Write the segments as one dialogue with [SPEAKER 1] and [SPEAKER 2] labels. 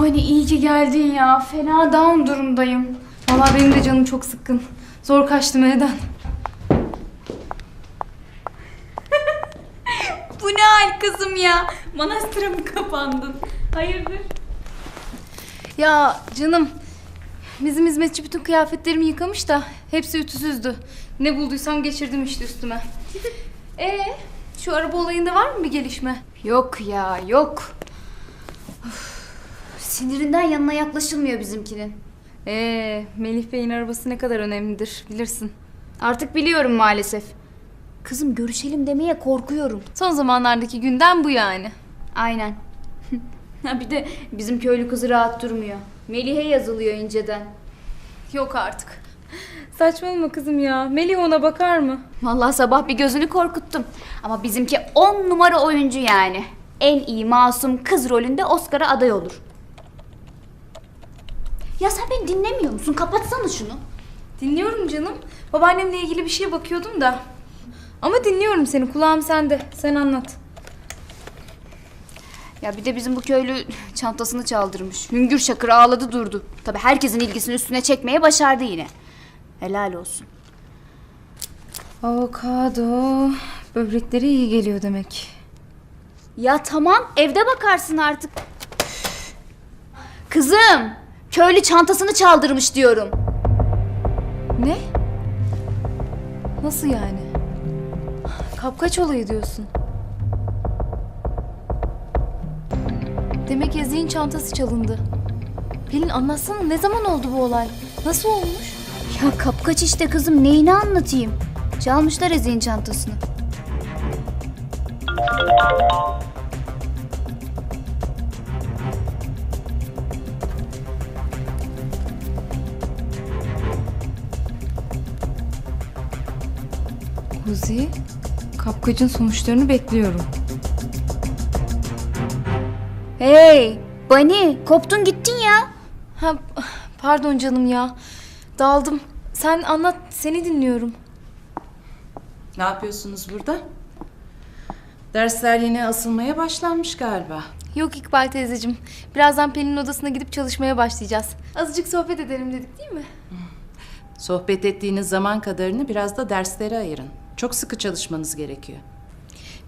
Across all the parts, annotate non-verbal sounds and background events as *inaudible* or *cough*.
[SPEAKER 1] Bani iyi ki geldin ya. Fena down durumdayım. Vallahi benim de canım çok sıkkın. Zor kaçtım evden. *laughs* Bu ne hal kızım ya? Manastıra mı kapandın? Hayırdır? Ya canım, bizim hizmetçi bütün kıyafetlerimi yıkamış da hepsi ütüsüzdü. Ne bulduysam geçirdim işte üstüme. *laughs* Ee, şu araba olayında var mı bir gelişme?
[SPEAKER 2] Yok ya yok. Sinirinden yanına yaklaşılmıyor bizimkinin.
[SPEAKER 1] Ee, Melih Bey'in arabası ne kadar önemlidir bilirsin.
[SPEAKER 2] Artık biliyorum maalesef. Kızım görüşelim demeye korkuyorum.
[SPEAKER 1] Son zamanlardaki gündem bu yani.
[SPEAKER 2] Aynen. *laughs* ha bir de bizim köylü kızı rahat durmuyor. Melih'e yazılıyor inceden.
[SPEAKER 1] Yok artık. Saçmalama kızım ya. Melih ona bakar mı?
[SPEAKER 2] Vallahi sabah bir gözünü korkuttum. Ama bizimki on numara oyuncu yani. En iyi masum kız rolünde Oscar'a aday olur. Ya sen beni dinlemiyor musun? Kapatsana şunu.
[SPEAKER 1] Dinliyorum canım. Babaannemle ilgili bir şeye bakıyordum da. Ama dinliyorum seni. Kulağım sende. Sen anlat.
[SPEAKER 2] Ya bir de bizim bu köylü çantasını çaldırmış. Hüngür şakır ağladı durdu. Tabi herkesin ilgisini üstüne çekmeye başardı yine. Helal olsun.
[SPEAKER 1] Avokado. Böbrekleri iyi geliyor demek.
[SPEAKER 2] Ya tamam evde bakarsın artık. Kızım köylü çantasını çaldırmış diyorum.
[SPEAKER 1] Ne? Nasıl yani? Kapkaç olayı diyorsun. Demek Ezgi'nin çantası çalındı. Pelin anlatsana ne zaman oldu bu olay? Nasıl olmuş?
[SPEAKER 2] Ya kapkaç işte kızım neyini anlatayım. Çalmışlar Ezgi'nin çantasını.
[SPEAKER 1] Kuzi, kapkacın sonuçlarını bekliyorum.
[SPEAKER 2] Hey Bani koptun gittin ya.
[SPEAKER 1] Ha, pardon canım ya. Daldım. Sen anlat, seni dinliyorum.
[SPEAKER 3] Ne yapıyorsunuz burada? Dersler yine asılmaya başlanmış galiba.
[SPEAKER 1] Yok İkbal teyzeciğim. Birazdan Pelin'in odasına gidip çalışmaya başlayacağız. Azıcık sohbet edelim dedik değil mi?
[SPEAKER 3] Sohbet ettiğiniz zaman kadarını biraz da derslere ayırın. Çok sıkı çalışmanız gerekiyor.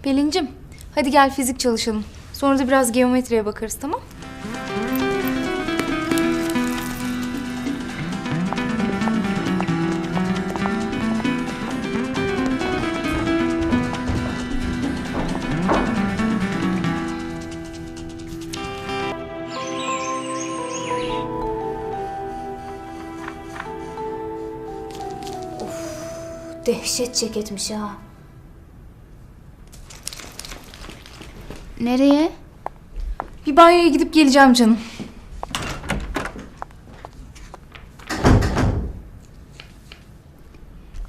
[SPEAKER 1] Pelin'cim, hadi gel fizik çalışalım. Sonra da biraz geometriye bakarız tamam?
[SPEAKER 2] Dehşet ceketmiş ha. Nereye?
[SPEAKER 1] Bir banyoya gidip geleceğim canım.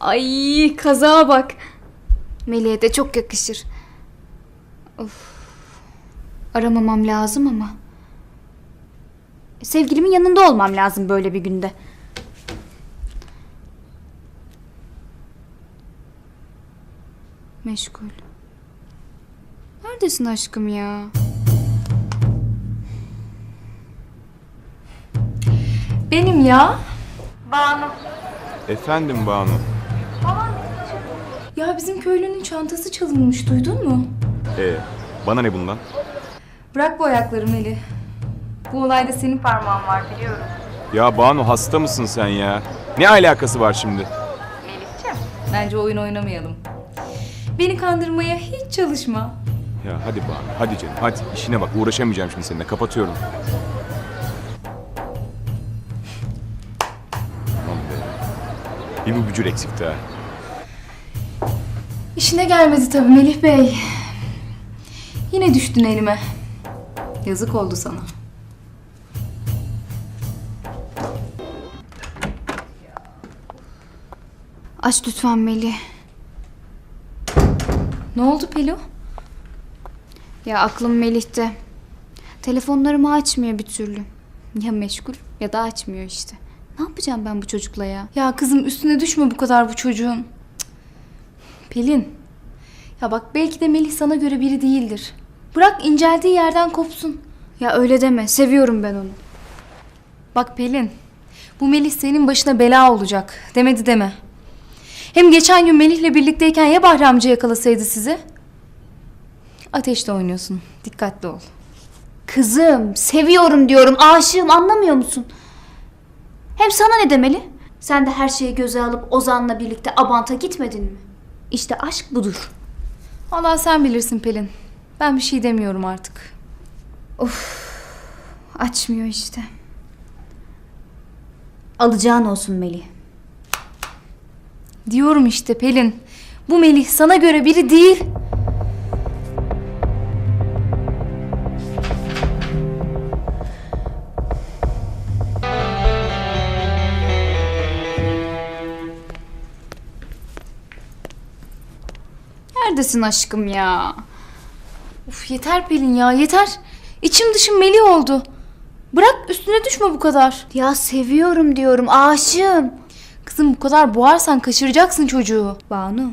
[SPEAKER 1] Ay kaza bak.
[SPEAKER 2] Melih'e de çok yakışır. Of. Aramamam lazım ama. Sevgilimin yanında olmam lazım böyle bir günde. Meşgul. Neredesin aşkım ya?
[SPEAKER 1] Benim ya.
[SPEAKER 4] Efendim Banu.
[SPEAKER 1] Ya bizim köylünün çantası çalınmış duydun mu?
[SPEAKER 4] Ee, bana ne bundan?
[SPEAKER 1] Bırak bu ayakları Melih. Bu olayda senin parmağın var biliyorum.
[SPEAKER 4] Ya Banu hasta mısın sen ya? Ne alakası var şimdi?
[SPEAKER 1] Melih'ciğim. Bence oyun oynamayalım. Beni kandırmaya hiç çalışma.
[SPEAKER 4] Ya hadi Banu, hadi canım, hadi. işine bak, uğraşamayacağım şimdi seninle, kapatıyorum. Aman be. Bir bu bücür eksikti ha.
[SPEAKER 1] İşine gelmedi tabii Melih Bey. Yine düştün elime. Yazık oldu sana.
[SPEAKER 2] Aç lütfen Melih.
[SPEAKER 1] Ne oldu Pelo?
[SPEAKER 2] Ya aklım Melih'te. Telefonlarımı açmıyor bir türlü. Ya meşgul ya da açmıyor işte. Ne yapacağım ben bu çocukla ya?
[SPEAKER 1] Ya kızım üstüne düşme bu kadar bu çocuğun. Cık. Pelin. Ya bak belki de Melih sana göre biri değildir. Bırak inceldiği yerden kopsun.
[SPEAKER 2] Ya öyle deme. Seviyorum ben onu.
[SPEAKER 1] Bak Pelin, bu Melih senin başına bela olacak. Demedi deme. Hem geçen gün Melih'le birlikteyken ya Bahri amca yakalasaydı sizi? Ateşle oynuyorsun. Dikkatli ol.
[SPEAKER 2] Kızım, seviyorum diyorum. Aşığım anlamıyor musun? Hem sana ne demeli? Sen de her şeyi göze alıp Ozan'la birlikte Abant'a gitmedin mi? İşte aşk budur.
[SPEAKER 1] Allah sen bilirsin Pelin. Ben bir şey demiyorum artık.
[SPEAKER 2] Açmıyor işte. Alacağın olsun Melih.
[SPEAKER 1] Diyorum işte Pelin. Bu Melih sana göre biri değil.
[SPEAKER 2] Neredesin aşkım ya?
[SPEAKER 1] Uf yeter Pelin ya yeter. İçim dışım Melih oldu. Bırak üstüne düşme bu kadar.
[SPEAKER 2] Ya seviyorum diyorum. Aşığım.
[SPEAKER 1] Kızım bu kadar boğarsan kaçıracaksın çocuğu.
[SPEAKER 2] Banu.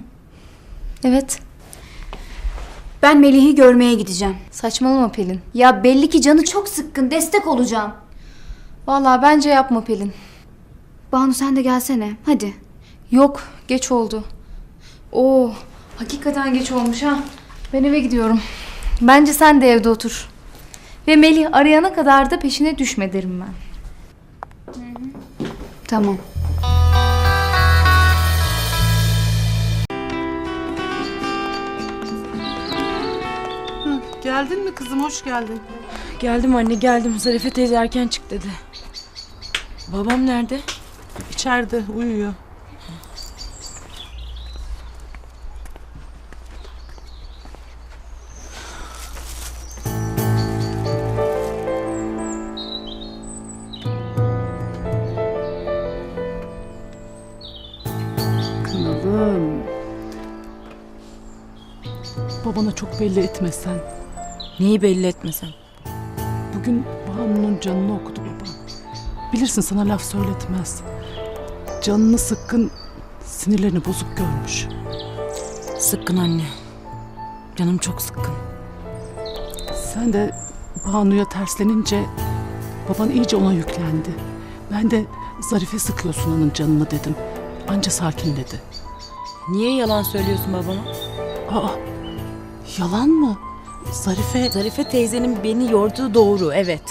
[SPEAKER 1] Evet.
[SPEAKER 2] Ben Melih'i görmeye gideceğim.
[SPEAKER 1] Saçmalama Pelin.
[SPEAKER 2] Ya belli ki canı çok sıkkın. Destek olacağım.
[SPEAKER 1] Vallahi bence yapma Pelin.
[SPEAKER 2] Banu sen de gelsene. Hadi.
[SPEAKER 1] Yok geç oldu. Oo hakikaten geç olmuş ha. Ben eve gidiyorum. Bence sen de evde otur. Ve Melih arayana kadar da peşine düşme derim ben.
[SPEAKER 2] Tamam.
[SPEAKER 5] Geldin mi kızım hoş geldin.
[SPEAKER 6] Geldim anne geldim. Zarife teyze erken çık dedi. Babam nerede?
[SPEAKER 5] İçeride uyuyor. Kınalım. Babana çok belli etmesen.
[SPEAKER 6] Neyi belli etmesem.
[SPEAKER 5] Bugün Banu'nun canını okudu babam. Bilirsin sana laf söyletmez. Canını sıkkın, sinirlerini bozuk görmüş.
[SPEAKER 6] Sıkkın anne. Canım çok sıkkın.
[SPEAKER 5] Sen de Banu'ya terslenince baban iyice ona yüklendi. Ben de Zarife sıkıyorsun onun canını dedim. Anca sakinledi.
[SPEAKER 6] Niye yalan söylüyorsun babama?
[SPEAKER 5] Aa, yalan mı? Zarife
[SPEAKER 6] Zarife teyzenin beni yorduğu doğru evet.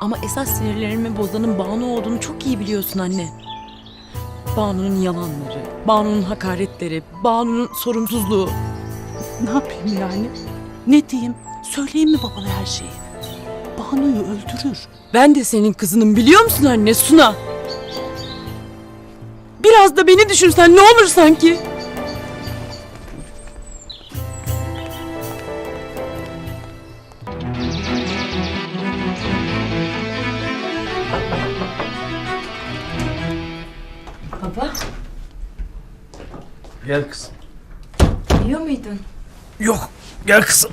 [SPEAKER 6] Ama esas sinirlerimi bozanın Banu olduğunu çok iyi biliyorsun anne. Banu'nun yalanları, Banu'nun hakaretleri, Banu'nun sorumsuzluğu.
[SPEAKER 5] ne yapayım yani? Ne diyeyim? Söyleyeyim mi babana her şeyi? Banu'yu öldürür.
[SPEAKER 6] Ben de senin kızınım biliyor musun anne Suna? Biraz da beni düşünsen ne olur sanki?
[SPEAKER 7] Gel kızım.
[SPEAKER 6] biliyor muydun?
[SPEAKER 7] Yok. Gel kızım.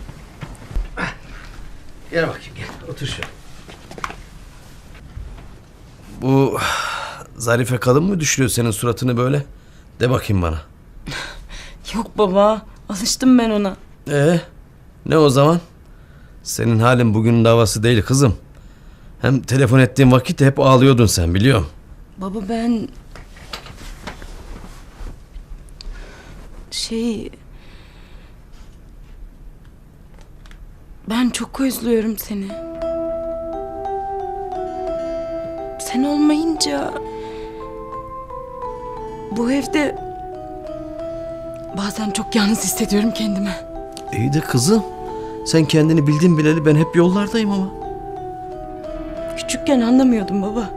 [SPEAKER 7] Gel bakayım gel. Otur şöyle. Bu Zarife kadın mı düşürüyor senin suratını böyle? De bakayım bana. *laughs*
[SPEAKER 6] Yok baba, alıştım ben ona.
[SPEAKER 7] Ee, ne o zaman? Senin halin bugünün davası değil kızım. Hem telefon ettiğin vakit hep ağlıyordun sen biliyorum.
[SPEAKER 6] Baba ben... Şey... Ben çok özlüyorum seni. Sen olmayınca... Bu evde... Bazen çok yalnız hissediyorum kendimi.
[SPEAKER 7] İyi de kızım. Sen kendini bildin bileli ben hep yollardayım ama.
[SPEAKER 6] Küçükken anlamıyordum baba.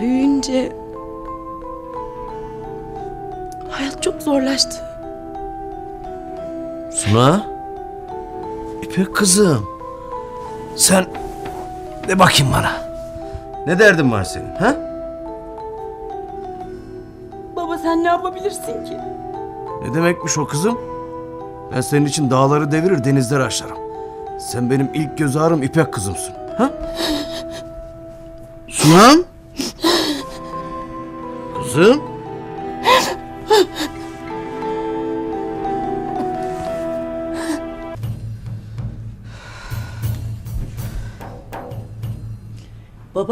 [SPEAKER 6] Büyüyünce... Hayat çok zorlaştı.
[SPEAKER 7] Suna. İpek kızım. Sen de bakayım bana. Ne derdin var senin ha?
[SPEAKER 6] Baba sen ne yapabilirsin ki?
[SPEAKER 7] Ne demekmiş o kızım? Ben senin için dağları devirir denizleri aşarım. Sen benim ilk göz ağrım İpek kızımsın. Ha? Sunam? Kızım?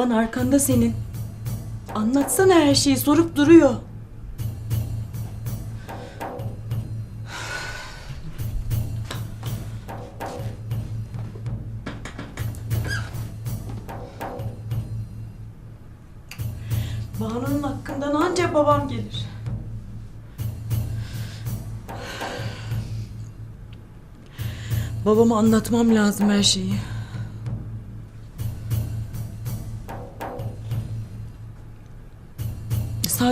[SPEAKER 6] Baban arkanda senin. Anlatsana her şeyi sorup duruyor. Banu'nun hakkından ancak babam gelir. Babama anlatmam lazım her şeyi.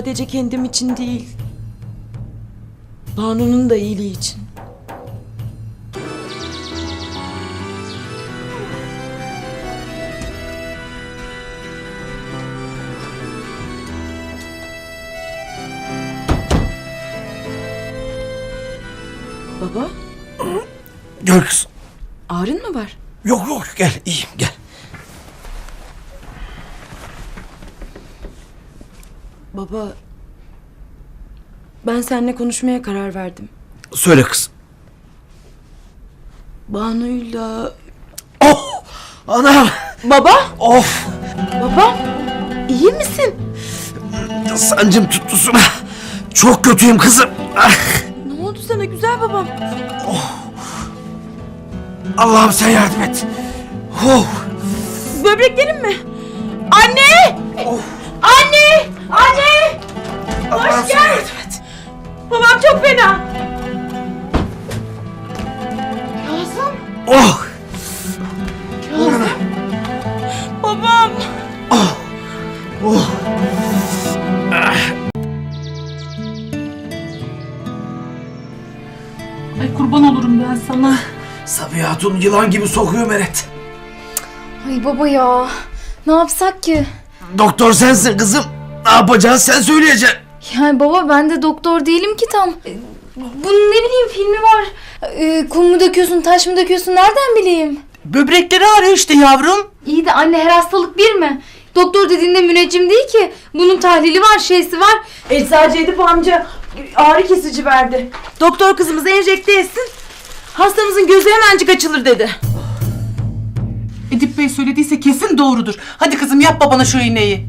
[SPEAKER 6] Sadece kendim için değil. Banu'nun da iyiliği için. Baba,
[SPEAKER 7] Gel kızım.
[SPEAKER 6] ağrın mı var?
[SPEAKER 7] Yok yok gel iyiyim gel.
[SPEAKER 6] Baba, ben seninle konuşmaya karar verdim.
[SPEAKER 7] Söyle kızım.
[SPEAKER 6] Banu'yla...
[SPEAKER 7] Oh! Anam!
[SPEAKER 6] Baba,
[SPEAKER 7] Of!
[SPEAKER 6] baba, iyi misin?
[SPEAKER 7] Sancım tuttu Suna. Çok kötüyüm kızım. Ah!
[SPEAKER 6] Ne oldu sana güzel babam?
[SPEAKER 7] Allah'ım sen yardım et. Oh!
[SPEAKER 6] Böbreklerin mi? Anne! Anne! Anne!
[SPEAKER 7] Yardım et.
[SPEAKER 6] Babam çok fena.
[SPEAKER 7] Oh!
[SPEAKER 6] Babam.
[SPEAKER 8] Ay kurban olurum ben sana.
[SPEAKER 7] Sabiha Hatun yılan gibi sokuyor Meret.
[SPEAKER 1] Ay baba ya. Ne yapsak ki?
[SPEAKER 7] Doktor sensin kızım. Ne yapacağız sen söyleyeceksin.
[SPEAKER 1] Yani baba ben de doktor değilim ki tam. E, Bunun ne bileyim filmi var. E, kum mu döküyorsun, taş mı döküyorsun nereden bileyim?
[SPEAKER 5] Böbrekleri ağrıyor işte yavrum.
[SPEAKER 1] İyi de anne her hastalık bir mi? Doktor dediğinde müneccim değil ki. Bunun tahlili var, şeysi var.
[SPEAKER 6] Eczacı Edip amca ağrı kesici verdi. Doktor kızımızı enjekte etsin. Hastamızın gözü hemencik açılır dedi.
[SPEAKER 5] Edip Bey söylediyse kesin doğrudur. Hadi kızım yap babana şu iğneyi.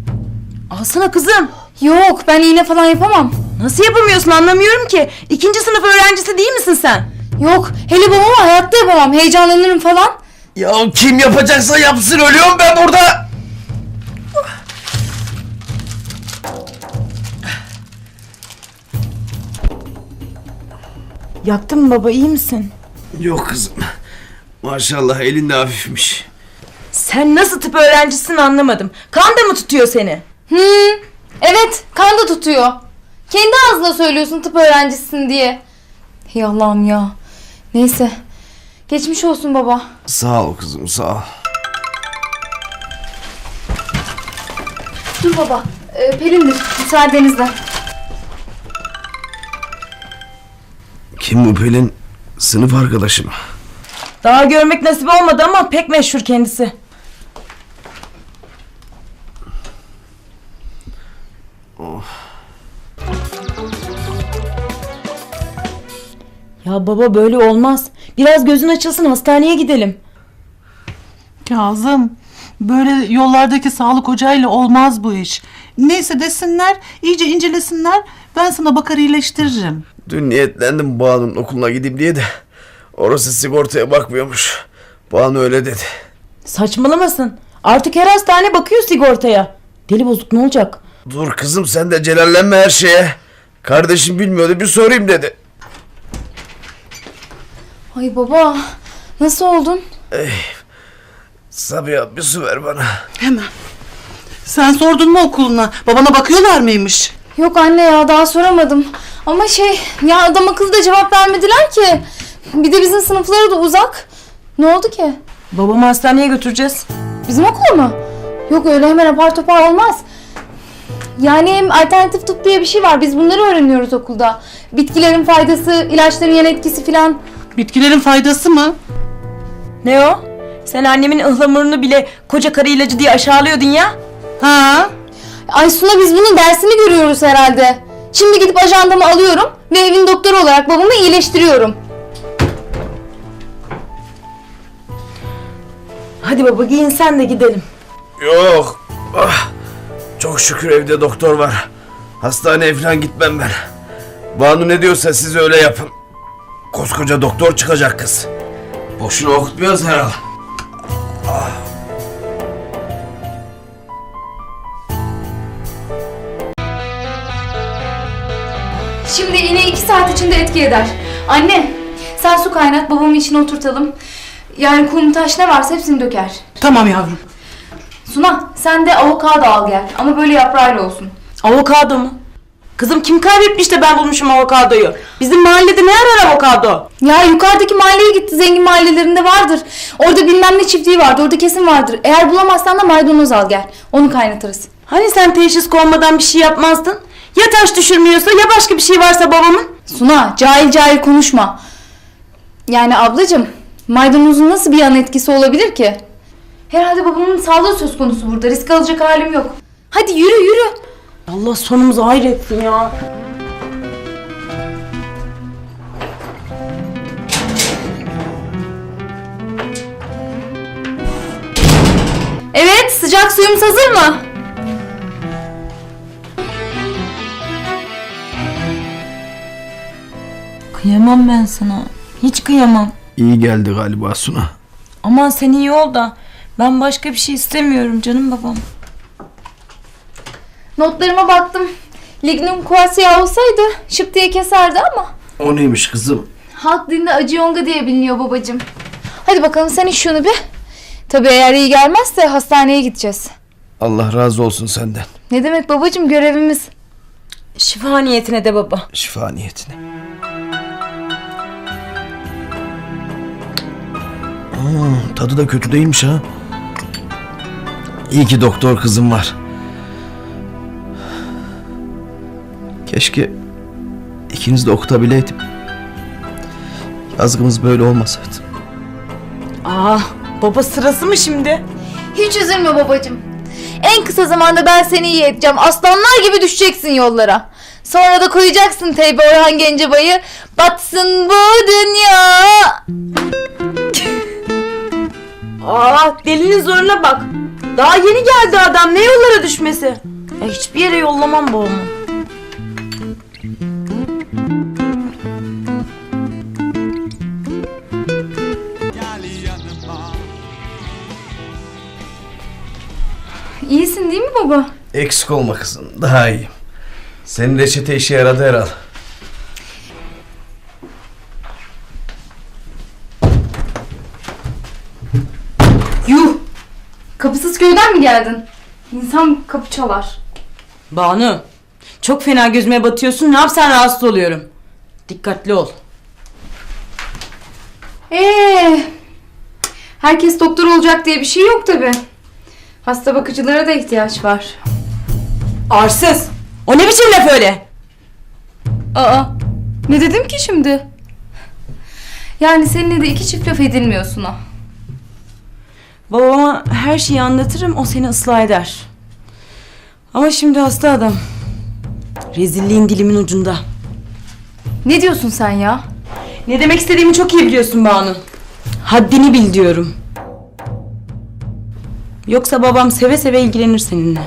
[SPEAKER 6] Alsana kızım.
[SPEAKER 1] Yok ben iğne falan yapamam.
[SPEAKER 6] Nasıl yapamıyorsun anlamıyorum ki. İkinci sınıf öğrencisi değil misin sen?
[SPEAKER 1] Yok hele babama hayatta yapamam. Heyecanlanırım falan.
[SPEAKER 7] Ya kim yapacaksa yapsın ölüyorum ben burada.
[SPEAKER 6] Yaptın mı baba iyi misin?
[SPEAKER 7] Yok kızım. Maşallah elin de hafifmiş.
[SPEAKER 6] Sen nasıl tıp öğrencisin anlamadım. Kan da mı tutuyor seni?
[SPEAKER 1] Hmm, evet kan da tutuyor. Kendi ağzına söylüyorsun tıp öğrencisisin diye. Hey Allah'ım ya. Neyse. Geçmiş olsun baba.
[SPEAKER 7] Sağ ol kızım sağ ol.
[SPEAKER 1] Dur baba. Ee, Pelin'dir. Müsaadenizle.
[SPEAKER 7] Kim bu Pelin? Sınıf arkadaşım.
[SPEAKER 6] Daha görmek nasip olmadı ama pek meşhur kendisi. Ya baba böyle olmaz. Biraz gözün açılsın hastaneye gidelim.
[SPEAKER 5] Kazım böyle yollardaki sağlık ocağıyla olmaz bu iş. Neyse desinler iyice incelesinler ben sana bakar iyileştiririm.
[SPEAKER 7] Dün niyetlendim Banu'nun okuluna gideyim diye de orası sigortaya bakmıyormuş. Banu öyle dedi.
[SPEAKER 6] Saçmalamasın. Artık her hastane bakıyor sigortaya. Deli bozuk ne olacak?
[SPEAKER 7] Dur kızım sen de celallenme her şeye. Kardeşim bilmiyordu bir sorayım dedi.
[SPEAKER 1] Ay baba. Nasıl oldun?
[SPEAKER 7] Sabiha bir su ver bana.
[SPEAKER 5] Hemen. Sen sordun mu okuluna? Babana bakıyorlar mıymış?
[SPEAKER 1] Yok anne ya daha soramadım. Ama şey ya adam akıllı da cevap vermediler ki. Bir de bizim sınıfları da uzak. Ne oldu ki?
[SPEAKER 6] Babamı hastaneye götüreceğiz.
[SPEAKER 1] Bizim okul mu? Yok öyle hemen apar topar olmaz. Yani hem alternatif tıp diye bir şey var. Biz bunları öğreniyoruz okulda. Bitkilerin faydası, ilaçların yan etkisi filan.
[SPEAKER 5] Bitkilerin faydası mı?
[SPEAKER 6] Ne o? Sen annemin ıhlamurunu bile koca karı ilacı diye aşağılıyordun ya.
[SPEAKER 5] Ha?
[SPEAKER 1] Aysun'a biz bunun dersini görüyoruz herhalde. Şimdi gidip ajandamı alıyorum ve evin doktoru olarak babamı iyileştiriyorum.
[SPEAKER 6] Hadi baba giyin sen de gidelim.
[SPEAKER 7] Yok Çok şükür evde doktor var. Hastaneye falan gitmem ben. Banu ne diyorsa siz öyle yapın. Koskoca doktor çıkacak kız. Boşuna okutmuyoruz herhalde.
[SPEAKER 1] Şimdi iğne iki saat içinde etki eder. Anne, sen su kaynat, babamın içine oturtalım. Yani kum taş ne varsa hepsini döker.
[SPEAKER 5] Tamam yavrum.
[SPEAKER 1] Suna, sen de avokado al gel. Ama böyle yaprağıyla olsun.
[SPEAKER 6] Avokado mu? Kızım kim kaybetmiş de ben bulmuşum avokadoyu? Bizim mahallede ne arar avokado?
[SPEAKER 1] Ya yukarıdaki mahalleye gitti, zengin mahallelerinde vardır. Orada bilmem ne çiftliği vardı, orada kesin vardır. Eğer bulamazsan da maydanoz al gel. Onu kaynatırız.
[SPEAKER 6] Hani sen teşhis konmadan bir şey yapmazdın? Ya taş düşürmüyorsa ya başka bir şey varsa babamın?
[SPEAKER 1] Suna, cahil cahil konuşma. Yani ablacığım, maydanozun nasıl bir yan etkisi olabilir ki? Herhalde babamın sağlığı söz konusu burada. Risk alacak halim yok. Hadi yürü yürü.
[SPEAKER 6] Allah sonumuzu hayretsin ya.
[SPEAKER 1] Evet, sıcak suyumuz hazır mı?
[SPEAKER 6] Kıyamam ben sana. Hiç kıyamam.
[SPEAKER 7] İyi geldi galiba Suna.
[SPEAKER 6] Aman sen iyi ol da. Ben başka bir şey istemiyorum canım babam.
[SPEAKER 1] Notlarıma baktım. Lignum quassia olsaydı şıp diye keserdi ama.
[SPEAKER 7] O neymiş kızım?
[SPEAKER 1] Halk dilinde acı yonga diye biliniyor babacığım. Hadi bakalım sen iç şunu bir. Tabii eğer iyi gelmezse hastaneye gideceğiz.
[SPEAKER 7] Allah razı olsun senden.
[SPEAKER 1] Ne demek babacığım görevimiz.
[SPEAKER 6] Şifa niyetine de baba.
[SPEAKER 7] Şifa niyetine. Aa, tadı da kötü değilmiş ha. İyi ki doktor kızım var. Keşke ikiniz de okutabileydim. Yazgımız böyle olmasaydı.
[SPEAKER 6] Aa, baba sırası mı şimdi?
[SPEAKER 1] Hiç üzülme babacığım. En kısa zamanda ben seni iyi edeceğim. Aslanlar gibi düşeceksin yollara. Sonra da koyacaksın teybe Orhan Gencebay'ı. Batsın bu dünya.
[SPEAKER 6] Aa, delinin zoruna bak. Daha yeni geldi adam. Ne yollara düşmesi? Ya hiçbir yere yollamam babamı.
[SPEAKER 1] İyisin değil mi baba?
[SPEAKER 7] Eksik olma kızım. Daha iyiyim. Senin reçete işe yaradı herhal.
[SPEAKER 1] Yuh! Kapısız köyden mi geldin? İnsan kapı çalar.
[SPEAKER 6] Banu, çok fena gözüme batıyorsun. Ne yapsan rahatsız oluyorum. Dikkatli ol.
[SPEAKER 1] Ee, herkes doktor olacak diye bir şey yok tabi. Hasta bakıcılara da ihtiyaç var.
[SPEAKER 6] Arsız. O ne biçim laf öyle?
[SPEAKER 1] Aa, ne dedim ki şimdi? Yani seninle de iki çift laf edilmiyorsun o.
[SPEAKER 6] Babama her şeyi anlatırım. O seni ıslah eder. Ama şimdi hasta adam. Rezilliğin dilimin ucunda.
[SPEAKER 1] Ne diyorsun sen ya?
[SPEAKER 6] Ne demek istediğimi çok iyi biliyorsun Banu. Haddini bil diyorum. Yoksa babam seve seve ilgilenir seninle.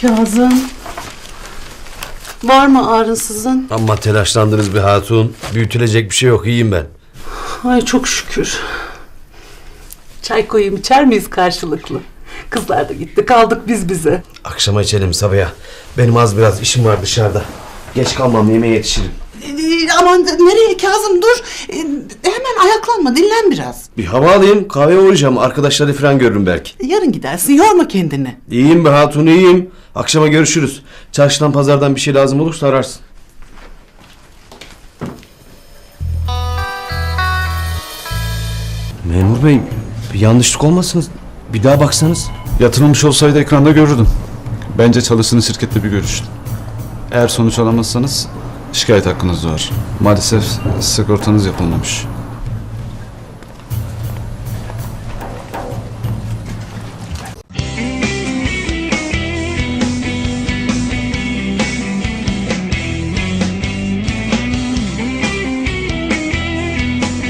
[SPEAKER 5] Kazım. Var mı ağrınsızın?
[SPEAKER 7] Amma telaşlandınız bir hatun. Büyütülecek bir şey yok. iyiyim ben.
[SPEAKER 5] Ay çok şükür. Çay koyayım içer miyiz karşılıklı? Kızlar da gitti kaldık biz bize.
[SPEAKER 7] Akşama içelim Sabiha. Benim az biraz işim var dışarıda. Geç kalmam yemeğe yetişirim.
[SPEAKER 5] Ee, aman nereye Kazım dur. Ee, hemen ayaklanma dinlen biraz.
[SPEAKER 7] Bir hava alayım kahveye uğrayacağım. Arkadaşları falan görürüm belki.
[SPEAKER 5] Yarın gidersin yorma kendini.
[SPEAKER 7] İyiyim be hatun iyiyim. Akşama görüşürüz. Çarşıdan pazardan bir şey lazım olursa ararsın. Memur bey bir yanlışlık olmasın. Bir daha baksanız.
[SPEAKER 9] Yatırılmış olsaydı ekranda görürdüm. Bence çalıştığınız şirkette bir görüşün. Eğer sonuç alamazsanız şikayet hakkınız doğar. Maalesef sigortanız yapılmamış.